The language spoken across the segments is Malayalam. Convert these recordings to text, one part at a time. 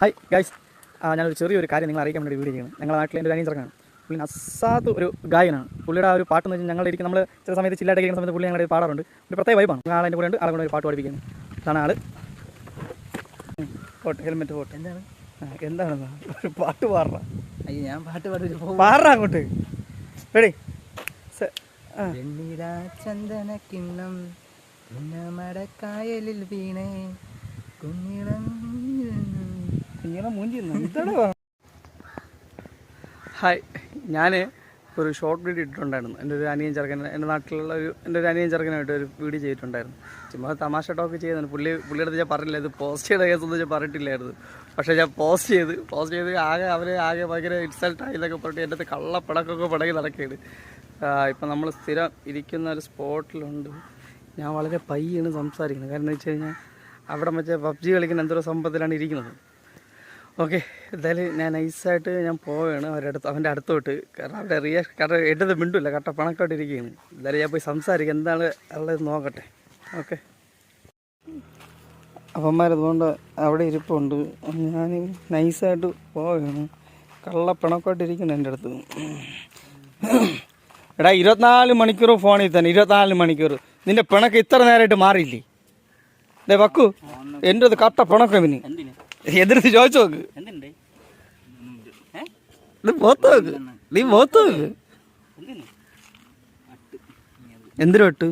ഹായ് ഗൈസ് ഞാനൊരു ചെറിയൊരു കാര്യം നിങ്ങൾ അറിയിക്കാൻ വേണ്ടി വീഡിയോ ചെയ്യുന്നത് ഞങ്ങളുടെ നാട്ടിലെ എന്റെ അനിയൻ ചെറുക്കാണ് പുള്ളി അസാത്ത് ഒരു ഗായകനാണ്. പുള്ളിയുടെ ആ ഒരു പാട്ട് എന്ന് വെച്ചാൽ ഞങ്ങളുടെ ഇരിക്കും. നമ്മൾ ചില സമയത്ത് ചില്ലായിട്ട് കഴിക്കുന്ന സമയത്ത് പുള്ളി ഞങ്ങളുടെ പാടാറുണ്ട്. ഒരു പ്രത്യേക വൈബാണ് ആളെ എന്റെ കൂടെ ഉണ്ട് ആളെ കൂടെ ഒരു പാട്ട് പഠിപ്പിക്കുന്നത് അതാണ് ആൾ. പോട്ടെ ഹെൽമെറ്റ് പോട്ടെ. എന്താണ്? എന്താണ് ഒരു പാട്ട് പാടുക അയ്യോ ഞാൻ പാട്ട് പാടി പാടുക അങ്ങോട്ട്. റെഡി ചന്ദന കിണ്ണം വീണേ. കുഞ്ഞിളം ഹായ്. ഞാൻ ഒരു ഷോർട്ട് വീഡിയോ ഇട്ടിട്ടുണ്ടായിരുന്നു. എന്റെ ഒരു അനിയൻ ചെറുക്കൻ എന്റെ നാട്ടിലുള്ള ഒരു എന്റെ ഒരു അനിയൻ ചെറുക്കനായിട്ട് ഒരു വീഡിയോ ചെയ്തിട്ടുണ്ടായിരുന്നു. ചുമ്മാ തമാശ ടോക്ക് ചെയ്തു പുള്ളി പുള്ളിയുടെ ഞാൻ പറഞ്ഞില്ല. ഇത് പോസ്റ്റ് ചെയ്ത കേസൊന്നും ഞാൻ പറഞ്ഞിട്ടില്ലായിരുന്നു. പക്ഷേ ഞാൻ പോസ്റ്റ് ചെയ്ത് പോസ്റ്റ് ചെയ്ത് ആകെ അവരെ ആകെ ഭയങ്കര ഇൻസൾട്ടായി എന്നൊക്കെ പറഞ്ഞിട്ട് എന്റെ അടുത്ത് കള്ളപ്പടക്കൊക്കെ പടക്കി നടക്കുകയാണ്. ഇപ്പം നമ്മൾ സ്ഥിരം ഇരിക്കുന്ന ഒരു സ്പോട്ടിലുണ്ട് ഞാൻ വളരെ പയ്യാണ് സംസാരിക്കുന്നത്. കാരണം എന്ന് വെച്ച് കഴിഞ്ഞാൽ അവിടെ മറ്റേ പബ്ജി കളിക്കുന്ന എന്തോ സംഭവത്തിലാണ് ഇരിക്കുന്നത്. ഓക്കെ എന്തായാലും ഞാൻ നൈസായിട്ട് ഞാൻ പോവുകയാണ് അവരുടെ അടുത്ത് അവന്റെ അടുത്തോട്ട്. കാരണം അവിടെ റിയ കാരണം എടുത്ത് മിണ്ടില്ല കട്ട പണക്കോട്ട് ഇരിക്കുകയാണ്. എന്തായാലും ഞാൻ പോയി സംസാരിക്കാം. എന്താണ് ഉള്ളത് നോക്കട്ടെ. ഓക്കെ. അപ്പന്മാരതുകൊണ്ട് അവിടെ ഇരിപ്പുണ്ട്. ഞാൻ നൈസായിട്ട് പോവുകയാണ് കള്ള പിണക്കോട്ട് ഇരിക്കുന്നു എന്റെ അടുത്ത്. എടാ ഇരുപത്തിനാല് മണിക്കൂർ ഫോണിൽ തന്നെ ഇരുപത്തിനാല് മണിക്കൂർ. നിന്റെ പിണക്ക് ഇത്ര നേരമായിട്ട് മാറിയില്ലേ? ഡേ വക്കു. എന്റെ അത് കട്ട പിണക്കം ഇനി എതിർത്ത് ചോദിച്ചു നോക്ക്. എന്തുണ്ട്? നീ പോത്ത് നോക്ക്. നീ പോത്ത് നോക്ക്. എന്തിന്? വെട്ട്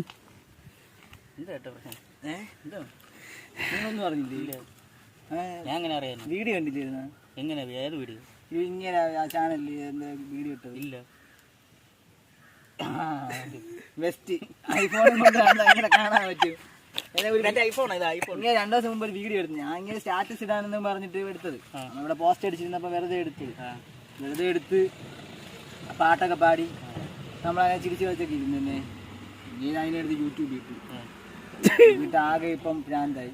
വീഡിയോ കണ്ടിട്ടിരുന്ന? എങ്ങനെ ഏത് വീഡിയോ? ഇങ്ങനെ ചാനലിൽ എന്താ വീഡിയോ ഇട്ടത്? ഇല്ല. ബെസ്റ്റ് ഐഫോൺ അങ്ങനെ കാണാൻ പറ്റും. ഇങ്ങനെ രണ്ടു ദിവസം മുമ്പ് ഒരു വീഡിയോ എടുത്തു. ഞാൻ ഇങ്ങനെ സ്റ്റാറ്റസ് ഇടാനെന്ന് പറഞ്ഞിട്ട് എടുത്തത്. നമ്മുടെ പോസ്റ്റ് അടിച്ചിരുന്നപ്പോ വെറുതെ എടുത്തു. വെറുതെ എടുത്ത് പാട്ടൊക്കെ പാടി നമ്മളങ്ങനെ ചിരിച്ചു വെച്ചൊക്കെ ഇരുന്നെ ഇനി അതിനെടുത്ത് യൂട്യൂബ് ഇട്ടു. എന്നിട്ട് ആകെ ഇപ്പം ഭ്രാന്തായി.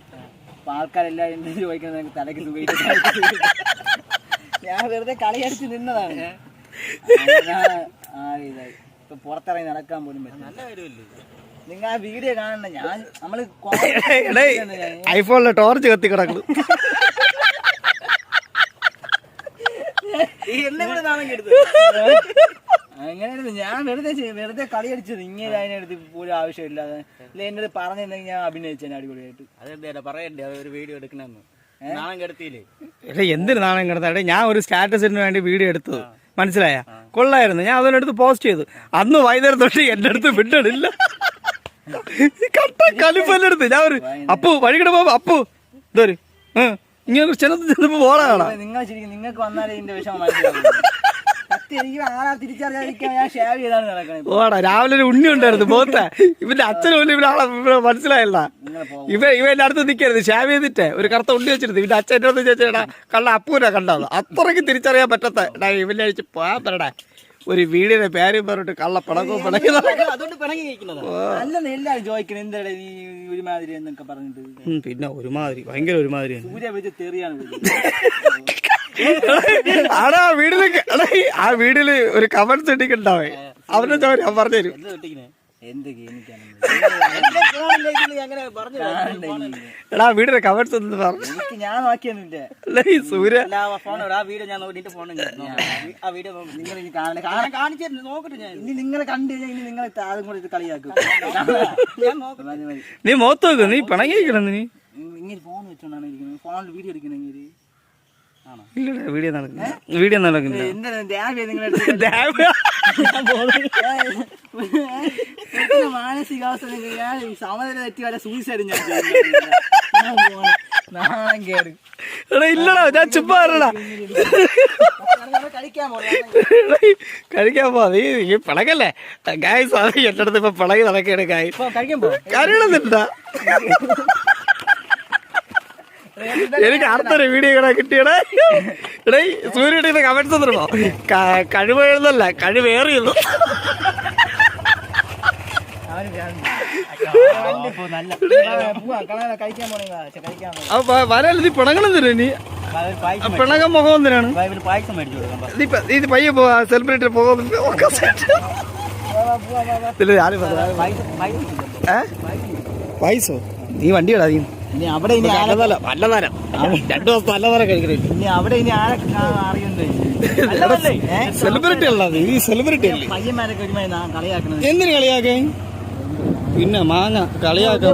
അപ്പൊ ആൾക്കാരെല്ലാം എന്നെ ചോദിക്കുന്നത് എനിക്ക് തലയ്ക്ക് സുഖമായിട്ട് ഞാൻ വെറുതെ കളിയടിച്ച് നിന്നതാണ്. ഇപ്പൊ പുറത്തിറങ്ങി നടക്കാൻ പോലും പറ്റും നിങ്ങൾ ആ വീഡിയോ കാണണ്ട. ഞാൻ നമ്മൾ ഐഫോണിലെ ടോർച്ച് കത്തി കിടക്കുന്നു. എന്നെ കൂടെ നാണം അങ്ങനെയായിരുന്നു. ഞാൻ വെറുതെ വെറുതെ കളി അടിച്ചത്. ഇങ്ങനെ അതിനടുത്ത് പോലും ആവശ്യമില്ലാതെ. അല്ല എന്റെ അടുത്ത് പറഞ്ഞിരുന്നെങ്കിൽ ഞാൻ അഭിനയിച്ചേനെ അടിപൊളിയായിട്ട്. അതെന്താ പറയണ്ടേ? ഒരു വീഡിയോ എടുക്കണമെന്ന്. നാണം കെടുത്തിയില്ലേ? എന്തിനു നാണം കിടന്ന എടേ ഞാൻ ഒരു സ്റ്റാറ്റസിന് വേണ്ടി വീഡിയോ എടുത്തത് മനസ്സിലായ? കൊള്ളായിരുന്നു. ഞാൻ അതിനടുത്ത് പോസ്റ്റ് ചെയ്തു. അന്ന് വൈകുന്നേരം തൊട്ട് എന്റെ അടുത്ത് വിട്ടിടില്ല കട്ട കലിപ്പല്ലെടുത്ത് ഞാൻ ഒരു അപ്പു വഴികിടെ പോകുമ്പോ അപ്പു. ഇതൊരു ഇങ്ങനെ ചെന്നപ്പോ പോടാ കാണാം. നിങ്ങൾ ശരിക്കും നിങ്ങൾക്ക് വന്നാലേ ഇതിന്റെ വിഷമം ഓടാ രാവിലെ ഒരു ഉണ്ണി ഉണ്ടായിരുന്നു പോത്ത. ഇവന്റെ അച്ഛനും പോലും ഇവനെ ആളെ ഇവനെ മനസ്സിലായില്ല. ഇവ ഇവ എന്റെ അടുത്ത് നിൽക്കരുത് ഷാവ് ചെയ്തിട്ടേ. ഒരു കറുത്ത ഉണ്ണി വെച്ചിരുന്നു. ഇവന്റെ അച്ഛൻ എന്റെ അടുത്ത് കണ്ട കള്ള അപ്പൂരാ കണ്ടത്. അത്രയ്ക്ക് തിരിച്ചറിയാൻ പറ്റത്ത ഇവന്റെ ഇവനെ അഴിച്ച് പോയാ ഒരു വീടിന്റെ പേരും പറഞ്ഞിട്ട് കള്ള പിണക്കോ പിണക്കുന്ന അതുകൊണ്ട് പിണങ്ങി കഴിക്കുന്നത് അല്ലെന്ന് എല്ലാവരും ചോദിക്കണം? എന്താടാ നീ ഒരുമാതിരി എന്നൊക്കെ പറഞ്ഞിട്ട്? പിന്നെ ഒരുമാതിരി ഭയങ്കര ഒരുമാതിരി സൂര്യ വെച്ച് തെറിയാണ് വിളിച്ചത്. ആടാ വീടിൽ എടാ ആ വീടിൽ ഒരു കമൻസ് ഇട്ടിട്ടുണ്ടാവേ. അവരുടെ ഞാൻ പറഞ്ഞുതരും. എന്ത് എടാ വീടിന്റെ കമന്റ്സ് ഒന്നും പറഞ്ഞു എനിക്ക് ഞാൻ നോക്കിയൊന്നുമില്ല. സൂര്യ ഫോൺ ആ വീഡിയോ ഞാൻ നോക്കിട്ട് ഫോൺ ആ വീഡിയോ നിങ്ങൾ ഇനി കാണാൻ കാണാൻ കാണിച്ചു നോക്കട്ടെ ഞാൻ. ഇനി നിങ്ങളെ കണ്ടു കഴിഞ്ഞാൽ ഇനി നിങ്ങളെ അതും കൂടെ ഇത് കളിയാക്കും. ഞാൻ നോക്കട്ടെ. നീ മോത്ത് നോക്കും നീ പിണങ്ങിയിരിക്കണം നീ? ഇങ്ങ- ഇങ്ങനെ ഫോൺ വെച്ചോണ്ടാണ് ഇരിക്കുന്നത്. ഫോണിൽ വീഡിയോ എടുക്കണെങ്കിൽ ഇല്ലടാ വീഡിയോ നടക്കില്ല വീഡിയോ നടക്കില്ല എന്താ നിങ്ങളുടെ നിങ്ങളെ മാനസികാവസ്ഥ നിങ്ങൾ ഞാൻ ഈ സമനില തെറ്റി വല്ല സൂയിസൈഡ് ഞാൻ ചെയ്യുന്നില്ല. ഞാൻ പോണ്. നാണം കേട്. എടാ ഇല്ലടാ ഞാൻ ചുമ്മാ പറയടാ കഴിക്കാൻ പോ നീ ഈ പിണകല്ലേ ഗായ്സ് അത് എന്റെ അടുത്ത് ഇപ്പൊ പിളകി നടക്കുകയാണ് ഗായ് കരയണമെന്നില്ല എനിക്ക് അടുത്തൊരു വീഡിയോ കൂടെ കിട്ടിയടേ. എടേ സൂര്യയുടെ കമന്റ്സ് തരുമോ കഴിവേഴുന്നല്ല കഴിവേറിയുന്നു അവന് ഭ്രാന്ത്. അവനിപ്പോ നല്ല പോവാ കളയാ കഴിക്കാൻ പോണേ കഴിക്കാൻ പോണേ അപ്പൊ വരാൻ നീ പിണങ്ങണം തരും നീ അവർ പായസം പിണങ്ങം മുഖം എന്തിനാണ് നീ ഇത് പയ്യെ പോവാ സെലിബ്രേറ്റ് പോകും പൈസോ നീ വണ്ടി ഇടാ നീ ഇനി അവിടെ ഇനി ആരെ നല്ലതല്ല നല്ലതരം രണ്ടു ദിവസം നല്ലതരം കഴിക്കണേ. ഇനി അവിടെ ഇനി ആരെ അറിയണ്ടേ? സെലിബ്രിറ്റി അല്ലാതെ ഈ സെലിബ്രിറ്റി അല്ലേ? പയ്യന്മാരൊക്കെ നാ- എന്തിനു കളിയാക്കേ പിന്നെ മാങ്ങ കളിയാക്കാൻ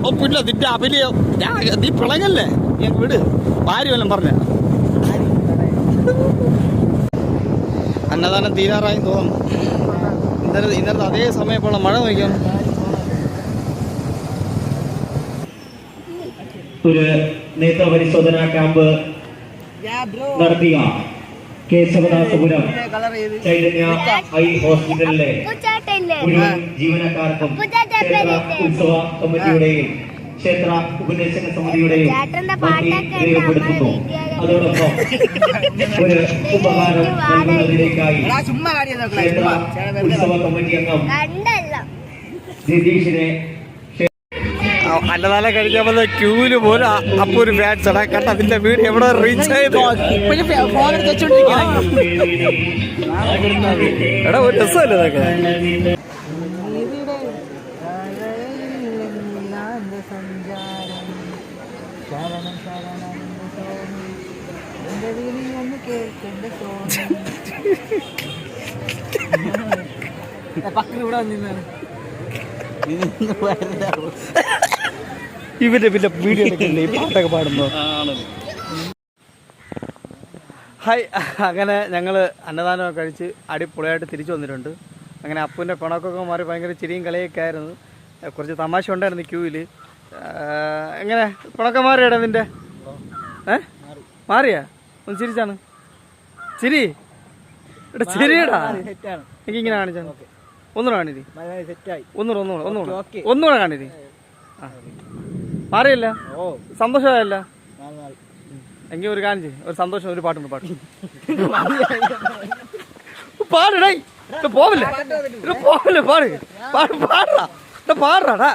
ഓ പിന്നെ നിന്റെ അഭിനയം ഞാൻ നീ പിളങ്ങല്ലേ ഞാൻ വിട്. ഭാര്യ വല്ലതും പറഞ്ഞ. അന്നദാനം തീരാറായി തോന്നുന്നു. ഇന്നലെ ഇന്നലത്തെ അതേ സമയം ഇപ്പോൾ മഴ നോക്കിയാണ് ഒരു നേത്ര പരിശോധനാ ക്യാമ്പ് നടത്തിയ കേശവദാസപുരം ചൈതന്യ ഐ ഹോസ്പിറ്റലിലെ മുഴുവൻ ജീവനക്കാർക്കും ക്ഷേത്ര ഉത്സവ കമ്മിറ്റിയുടെയും ക്ഷേത്ര ഉപദേശക സമിതിയുടെയും രേഖപ്പെടുത്തുന്നു. അതോടൊപ്പം ഒരു ഉപഹാരം നൽകുന്നതിലേക്കായി ക്ഷേത്ര ഉത്സവ കമ്മിറ്റി അംഗം കണ്ടല്ലോ. നിതീഷിനെ അന്നദാനം കഴിക്കാൻ ക്യൂൽ പോലും അപ്പൊ ഒരു ഫാൻസ് ആണ് കണ്ട? അതിന്റെ വീട് എവിടെ റീച്ച് ആയത് എടാ ഒരു രസമല്ലേ ഇതൊക്കെ? പക്കൽ ഇവിടെ വന്നിരുന്നാണ്. ഇവന്റെ പിന്നെ വീഡിയോ ഈ പാട്ടൊക്കെ പാടുമ്പോ. ഹായ്. അങ്ങനെ ഞങ്ങൾ അന്നദാനം കഴിച്ച് അടിപൊളിയായിട്ട് തിരിച്ചു വന്നിട്ടുണ്ട്. അങ്ങനെ അപ്പുവിന്റെ പിണക്കൊക്കെ മാറി ഭയങ്കര ചിരിയും കളിയൊക്കെ ആയിരുന്നു. കുറച്ച് തമാശ ഉണ്ടായിരുന്നു ക്യൂവിൽ എങ്ങനെ? പിണക്കം മാറിയാടാ നിന്റെ? ഏ? മാറിയാ? ഒന്ന് ചിരിച്ചാണ്. ചിരി? എടാ ചിരിയടാ. എനിക്ക് ഇങ്ങനെ കാണിച്ചാണ്. ഒന്നുകൂടെ കാണിരി സെറ്റായി. ഒന്നുകൂടെ ഒന്നുകൂടെ ഒന്നുകൂടെ. ഓക്കേ. ഒന്നുകൂടെ കാണിരി ആ മാറിയില്ല? ഓ. സന്തോഷമായല്ല? എങ്കിൽ ഒരു കാണിച്ച് ഒരു സന്തോഷം ഒരു പാട്ടുണ്ട് പാട്ട്. പാടടേ പോവില്ലേ പോവില്ലേ? പാട്. പാട് പാടാ പാടാടാ